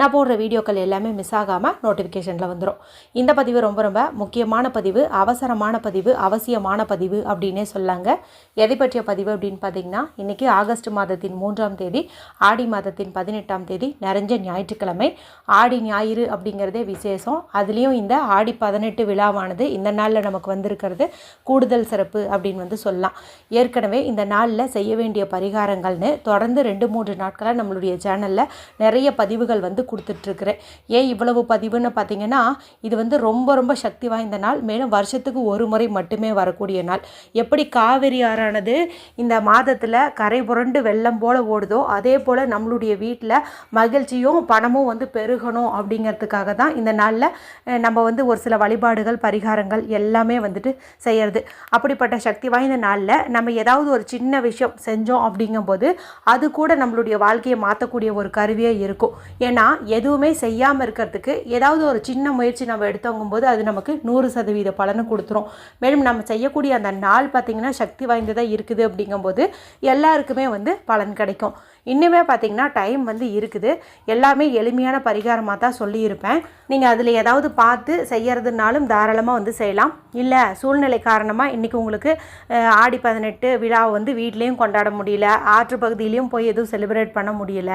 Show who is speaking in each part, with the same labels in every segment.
Speaker 1: நான் போடுற வீடியோக்கள் எல்லாமே மிஸ் ஆகாமல் நோட்டிஃபிகேஷனில் வந்துடும் இந்த பதிவு ரொம்ப ரொம்ப முக்கியமான பதிவு அவசரமான பதிவு அவசியமான பதிவு அப்படின்னே சொல்லாங்க. எதை பற்றிய பதிவு அப்படின்னு பார்த்தீங்கன்னா இன்றைக்கி ஆகஸ்ட் மாதத்தின் மூன்றாம் தேதி ஆடி மாதத்தின் பதினெட்டாம் தேதி நிறைஞ்ச ஞாயிற்றுக்கிழமை. ஆடி ஞாயிறு அப்படிங்கிறதே விசேஷம். அதுலேயும் இந்த ஆடி பதினெட்டு விழாவானது இந்த நாளில் நமக்கு வந்திருக்கிறது. கூடுதல் சிறப்பு அப்படின்னு வந்து சொல்லலாம். ஏற்கனவே இந்த நாளில் செய்ய வேண்டிய பரிகாரங்கள்னு தொடர்ந்து ரெண்டு மூன்று நாட்களாக நம்மளுடைய சேனலில் நிறைய பதிவுகள் வந்து கொடுத்துட்ருக்குறேன். ஏன் இவ்வளவு பதிவுன்னு பார்த்தீங்கன்னா இது வந்து ரொம்ப ரொம்ப சக்தி வாய்ந்த நாள். மேலும் வருஷத்துக்கு ஒரு முறை மட்டுமே வரக்கூடிய நாள். எப்படி காவிரி ஆறானது? இந்த மாதத்தில் கரை புரண்டு வெள்ளம் போல் ஓடுதோ அதே போல் நம்மளுடைய வீட்டில் மகிழ்ச்சியும் பணமும் வந்து பெருகணும் அப்படிங்கிறதுக்காக தான் இந்த நாளில் நம்ம வந்து ஒரு சில வழிபாடுகள் பரிகாரங்கள் எல்லாமே வந்துட்டு செய்கிறது அப்படிப்பட்ட சக்தி வாய்ந்த நாளில் நம்ம ஏதாவது ஒரு சின்ன விஷயம் செஞ்சோம் அப்படிங்கும்போது அது கூட நம்மளுடைய வாழ்க்கையை மாற்றக்கூடிய ஒரு கருவியாக இருக்கும். ஏன்னா எதுவுமே செய்யாமல் இருக்கிறதுக்கு ஏதாவது ஒரு சின்ன முயற்சி நம்ம எடுத்தோங்கும்போது அது நமக்கு நூறு சதவீத பலனை கொடுத்துரும். மேலும் நம்ம செய்யக்கூடிய அந்த நாள் பார்த்திங்கன்னா சக்தி வாய்ந்ததாக இருக்குது அப்படிங்கும்போது எல்லாருக்குமே வந்து பலன் கிடைக்கும். இன்னுமே பார்த்தீங்கன்னா டைம் வந்து இருக்குது. எல்லாமே எளிமையான பரிகாரமாக தான் சொல்லியிருப்பேன். நீங்கள் அதில் ஏதாவது பார்த்து செய்கிறதுனாலும் தாராளமாக வந்து செய்யலாம். இல்லை சூழ்நிலை காரணமாக இன்றைக்கி உங்களுக்கு ஆடி பதினெட்டு விழாவை வந்து வீட்லேயும் கொண்டாட முடியல ஆற்று பகுதியிலையும் போய் எதுவும் செலிப்ரேட் பண்ண முடியல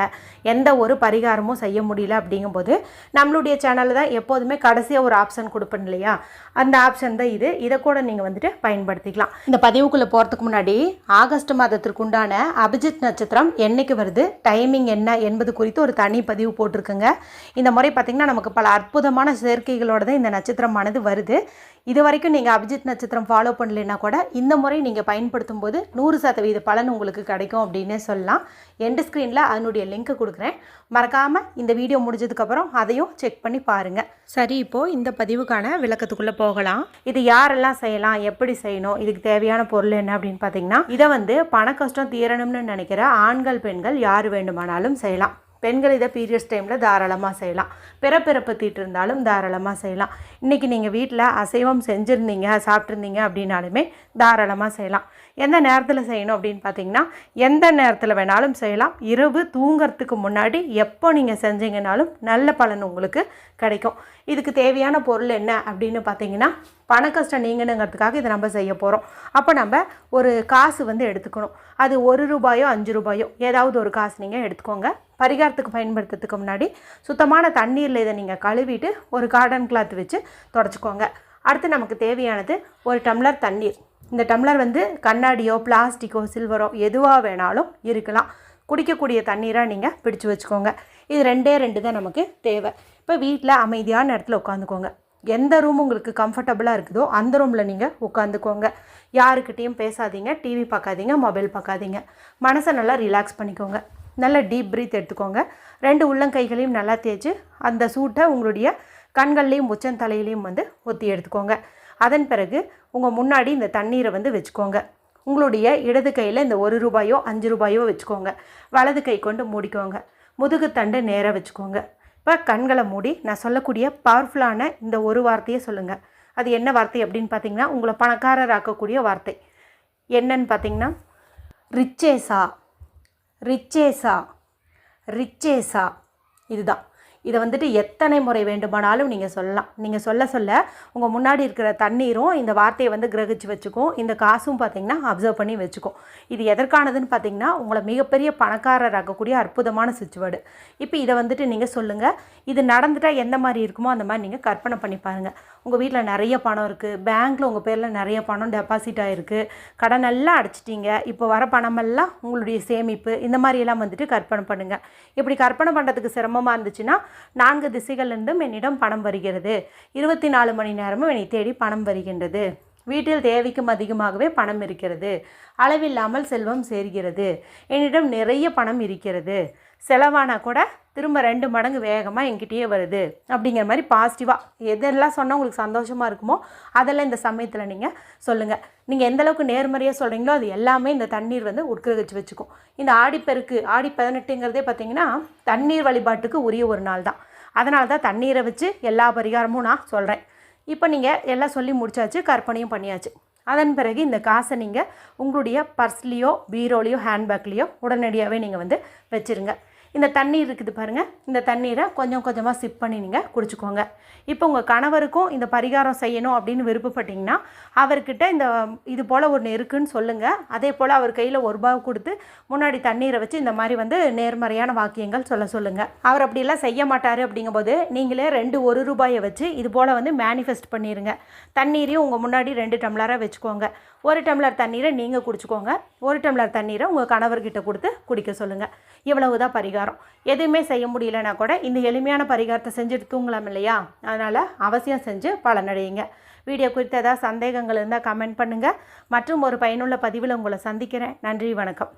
Speaker 1: எந்த ஒரு பரிகாரமும் செய்ய முடியல அப்படிங்கும்போது நம்மளுடைய சேனலில் தான் எப்போதுமே கடைசியாக ஒரு ஆப்ஷன் கொடுப்பேன் இல்லையா? அந்த ஆப்ஷன் தான் இது. இதை கூட நீங்கள் வந்துட்டு பயன்படுத்திக்கலாம். இந்த பதிவுக்குள்ளே போகிறதுக்கு முன்னாடி ஆகஸ்ட் மாதத்திற்கு உண்டான அபிஜித் நட்சத்திரம் என்றைக்கு வருது. டைமிங் என்ன என்பது குறித்து ஒரு தனி பதிவு போட்டிருக்குங்க. இந்த முறை பார்த்திங்கன்னா நமக்கு பல அற்புதமான சேர்க்கைகளோட தான் இந்த நட்சத்திரமானது வருது. இது வரைக்கும் நீங்கள் அபிஜித் நட்சத்திரம் ஃபாலோ பண்ணலைன்னா கூட இந்த முறை நீங்கள் பயன்படுத்தும் போது நூறு சதவீத பலன் உங்களுக்கு கிடைக்கும் அப்படின்னே சொல்லலாம். எண்டு ஸ்க்ரீனில் அதனுடைய லிங்க் கொடுக்குறேன். மறக்காமல் இந்த வீடியோ முடிஞ்சதுக்கப்புறம் அதையும் செக் பண்ணி பாருங்கள் சரி இப்போது இந்த பதிவுக்கான விளக்கத்துக்குள்ளே போகலாம். இது யாரெல்லாம் செய்யலாம்? எப்படி செய்யணும்? இதுக்கு தேவையான பொருள் என்ன அப்படின்னு பார்த்தீங்கன்னா இதை வந்து பண கஷ்டம் தீரணும்னு நினைக்கிற ஆண்கள் பெண்கள் யார் வேண்டுமானாலும் செய்யலாம். பெண்கள் இதை பீரியட்ஸ் டைமில் தாராளமாக செய்யலாம். பிறப்பிறப்பு தீட்டிருந்தாலும் தாராளமாக செய்யலாம். இன்றைக்கி நீங்கள் வீட்டில் அசைவம் செஞ்சுருந்தீங்க சாப்பிட்ருந்தீங்க அப்படின்னாலுமே தாராளமாக செய்யலாம். எந்த நேரத்தில் செய்யணும் அப்படின்னு பார்த்தீங்கன்னா எந்த நேரத்தில் வேணாலும் செய்யலாம். இரவு தூங்கிறதுக்கு முன்னாடி எப்போ நீங்கள் செஞ்சீங்கனாலும் நல்ல பலன் உங்களுக்கு கிடைக்கும். இதுக்கு தேவையான பொருள் என்ன அப்படின்னு பார்த்தீங்கன்னா பண கஷ்டம் நீங்கணுங்கிறதுக்காக இதை நம்ம செய்ய போகிறோம் அப்போ நம்ம ஒரு காசு வந்து எடுத்துக்கணும். அது ஒரு ரூபாயோ அஞ்சு ரூபாயோ ஏதாவது ஒரு காசு நீங்கள் எடுத்துக்கோங்க. பரிகாரத்துக்கு பயன்படுத்துறதுக்கு முன்னாடி சுத்தமான தண்ணீரில் இதை நீங்கள் கழுவிட்டு ஒரு கார்டன் கிளாத் வச்சு தொடச்சிக்கோங்க. அடுத்து நமக்கு தேவையானது ஒரு டம்ளர் தண்ணீர். இந்த டம்ளர் வந்து கண்ணாடியோ பிளாஸ்டிக்கோ சில்வரோ எதுவாக வேணாலும் இருக்கலாம். குடிக்கக்கூடிய தண்ணீராக நீங்கள் பிடிச்சு வச்சுக்கோங்க. இது ரெண்டே ரெண்டு தான் நமக்கு தேவை. இப்போ வீட்டில் அமைதியான இடத்துல உட்காந்துக்கோங்க. எந்த ரூம் உங்களுக்கு கம்ஃபர்டபுளாக இருக்குதோ அந்த ரூமில் நீங்கள் உட்காந்துக்கோங்க. யாருக்கிட்டேயும் பேசாதீங்க டிவி பார்க்காதீங்க மொபைல் பார்க்காதீங்க. மனசை நல்லா ரிலாக்ஸ் பண்ணிக்கோங்க. நல்ல டீப் ப்ரீத் எடுத்துக்கோங்க. ரெண்டு உள்ளங்கைகளையும் நல்லா தேய்ச்சி அந்த சூட்டை உங்களுடைய கண்கள்லேயும் உச்சந்தலையிலையும் வந்து ஒத்தி எடுத்துக்கோங்க. அதன் பிறகு உங்கள் முன்னாடி இந்த தண்ணீரை வந்து வச்சுக்கோங்க. உங்களுடைய இடது கையில் இந்த ஒரு ரூபாயோ அஞ்சு ரூபாயோ வச்சுக்கோங்க. வலது கை கொண்டு மூடிக்கோங்க. முதுகுத்தண்டு நேராக வச்சுக்கோங்க. இப்போ கண்களை மூடி நான் சொல்லக்கூடிய பவர்ஃபுல்லான இந்த ஒரு வார்த்தையை சொல்லுங்கள் அது என்ன வார்த்தை அப்படின்னு பார்த்தீங்கன்னா உங்களை பணக்காரராக்கக்கூடிய வார்த்தை. என்னன்னு பார்த்தீங்கன்னா ரிச்சேசா ரிச்சேசா ரிச்சேசா இதுதான். இதை வந்துட்டு எத்தனை முறை வேண்டுமானாலும் நீங்கள் சொல்லலாம். நீங்கள் சொல்ல சொல்ல உங்கள் முன்னாடி இருக்கிற தண்ணீரும் இந்த வார்த்தையை வந்து கிரகிச்சு வச்சுக்கும் இந்த காசும் பார்த்தீங்கன்னா அப்சர்வ் பண்ணி வச்சுக்கும். இது எதற்கானதுன்னு பார்த்தீங்கன்னா உங்களை மிகப்பெரிய பணக்காரராக்கக்கூடிய அற்புதமான சுச்சுவேர்டு இப்போ இதை வந்துட்டு நீங்கள் சொல்லுங்கள் இது நடந்துட்டால் எந்த மாதிரி இருக்குமோ அந்த மாதிரி நீங்கள் கற்பனை பண்ணி பாருங்கள் உங்கள் வீட்டில் நிறைய பணம் இருக்குது பேங்க்கில் உங்கள் பேரில் நிறைய பணம் டெபாசிட் ஆகிருக்கு கடன் எல்லாம் அடைச்சிட்டிங்க. இப்போ வர பணமெல்லாம் உங்களுடைய சேமிப்பு இந்த மாதிரியெல்லாம் வந்துட்டு கற்பனை பண்ணுங்கள் இப்படி கற்பனை பண்ணுறதுக்கு சிரமமாக இருந்துச்சுன்னா நான்கு திசைகளிலிருந்தும் என்னிடம் பணம் வருகிறது. இருபத்தி நாலு மணி நேரமும் என்னை தேடி பணம் வருகின்றது. வீட்டில் தேவைக்கும் அதிகமாகவே பணம் இருக்கிறது. அளவில்லாமல் செல்வம் சேர்கிறது. என்னிடம் நிறைய பணம் இருக்கிறது. செலவானா கூட திரும்ப ரெண்டு மடங்கு வேகமாக என்கிட்டயே வருது அப்படிங்கிற மாதிரி பாசிட்டிவாக எதெல்லாம் சொன்னால் உங்களுக்கு சந்தோஷமாக இருக்குமோ அதெல்லாம் இந்த சமயத்தில் நீங்கள் சொல்லுங்கள் நீங்கள் எந்த அளவுக்கு நேர்மறையாக சொல்கிறீங்களோ அது எல்லாமே இந்த தண்ணீர் வந்து உட்கிரகிச்சு வச்சுக்கும். இந்த ஆடிப்பெருக்கு ஆடி பதினெட்டுங்கிறதே பார்த்தீங்கன்னா தண்ணீர் வழிபாட்டுக்கு உரிய ஒரு நாள் தான். அதனால தான் தண்ணீரை வச்சு எல்லா பரிகாரமும் நான் சொல்கிறேன் இப்போ நீங்கள் எல்லாம் சொல்லி முடிச்சாச்சு கற்பனையும் பண்ணியாச்சு. அதன் பிறகு இந்த காசை நீங்கள் உங்களுடைய பர்ஸ்லேயோ பீரோலையோ ஹேண்ட்பேக்லேயோ உடனடியாகவே நீங்கள் வந்து வச்சுருங்க. இந்த தண்ணீர் இருக்குது பாருங்கள் இந்த தண்ணீரை கொஞ்சம் கொஞ்சமாக சிப் பண்ணி நீங்கள் குடிச்சுக்கோங்க. இப்போ உங்கள் கணவருக்கும் இந்த பரிகாரம் செய்யணும் அப்படின்னு விருப்பப்பட்டீங்கன்னா அவர்கிட்ட இந்த இது போல் ஒன்று இருக்குன்னு சொல்லுங்கள் அதே போல் அவர் கையில் ஒரு ரூபாய் கொடுத்து முன்னாடி தண்ணீரை வச்சு இந்த மாதிரி வந்து நேர்மறையான வாக்கியங்கள் சொல்ல சொல்லுங்கள் அவர் அப்படியெல்லாம் செய்ய மாட்டார் அப்படிங்கும்போது நீங்களே ரெண்டு ஒரு ரூபாயை வச்சு இது போல் வந்து மேனிஃபெஸ்ட் பண்ணிடுங்க தண்ணீரையும் உங்கள் முன்னாடி ரெண்டு டம்ளராக வச்சுக்கோங்க. ஒரு டம்ளர் தண்ணீரை நீங்கள் குடிச்சுக்கோங்க. ஒரு டம்ளர் தண்ணீரை உங்கள் கணவர்கிட்ட கொடுத்து குடிக்க சொல்லுங்கள் இவ்வளவு தான் பரிகாரம். எதுவுமே செய்ய முடியலனா கூட இந்த எளிமையான பரிகாரத்தை செஞ்சுட்டு தூங்கலாம் இல்லையா? அதனால் அவசியம் செஞ்சு பலனடையுங்க வீடியோ குறித்த ஏதாவது சந்தேகங்கள் இருந்தால் கமெண்ட் பண்ணுங்கள் மற்றும் ஒரு பயனுள்ள பதிவில் உங்களை சந்திக்கிறேன். நன்றி வணக்கம்.